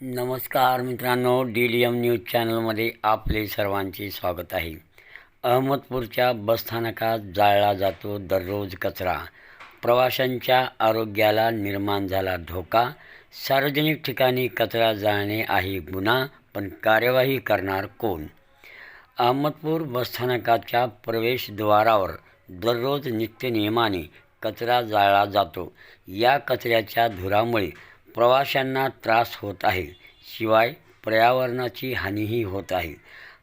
नमस्कार मित्रांनो D D M news चॅनलमध्ये आपले सर्वांचे स्वागत आहे. अहमदपूरच्या बसस्थानकात जाळला जातो दररोज कचरा. प्रवाशांच्या आरोग्याला निर्माण झाला धोका. सार्वजनिक ठिकाणी कचरा जाळणे आहे गुन्हा पण कार्यवाही करणार कोण? अहमदपूर बसस्थानकाच्या प्रवेशद्वारावर दररोज नित्यनियमाने कचरा जाळला जातो. या कचऱ्याच्या धुरामुळे प्रवाशांना त्रास होत आहे. शिवाय पर्यावरणाची हानीही होत आहे.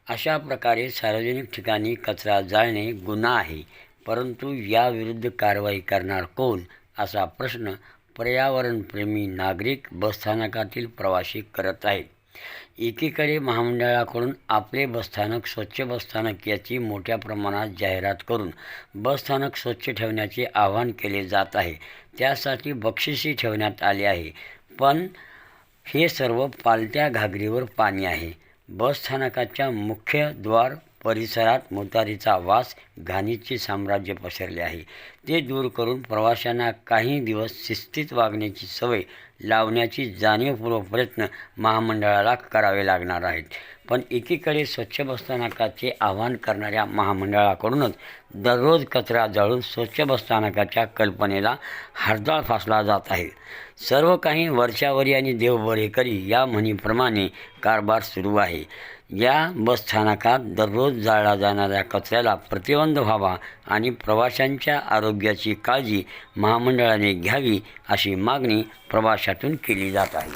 अशा प्रकारे सार्वजनिक ठिकाणी कचरा जाळणे गुन्हा आहे. परंतु याविरुद्ध कारवाई करणार कोण? असा प्रश्न पर्यावरणप्रेमी नागरिक बसस्थानकातील प्रवासी करत आहेत. एकीकडे महामंडळाकडून आपले बसस्थानक स्वच्छ बसस्थानक याची मोठ्या प्रमाणात जाहिरात करून बसस्थानक स्वच्छ ठेवण्याचे आवाहन केले जात आहे. त्यासाठी बक्षिसी ठेवण्यात आले आहे. पण हे सर्व पालत्या घागरीवर पाणी आहे. बसस्थानकाच्या मुख्य द्वार परिसरात मोटारीचा वास घाणीचे साम्राज्य पसरले आहे. ते दूर करून प्रवाशांना काही दिवस शिस्तीत वागण्याची सवय लावण्याची जाणीवपूर्वक प्रयत्न महामंडळाला करावे लागणार आहेत. पण एकीकडे स्वच्छ बसस्थानकाचे आवाहन करणाऱ्या महामंडळाकडूनच दररोज कचरा जाळून स्वच्छ बसस्थानकाच्या कल्पनेला हरदाळ फासला जात आहे. सर्व काही वर्षावरी आणि देवबरेकरी या म्हणीप्रमाणे कारभार सुरू आहे. या बसस्थानकात दररोज जाळला जाणाऱ्या कचऱ्याला प्रतिबंध व्हावा आणि प्रवाशांच्या आरोग्य आरोग्याची काळजी महामंडळाने घ्यावी अशी मागणी प्रवाशातून केली जात आहे.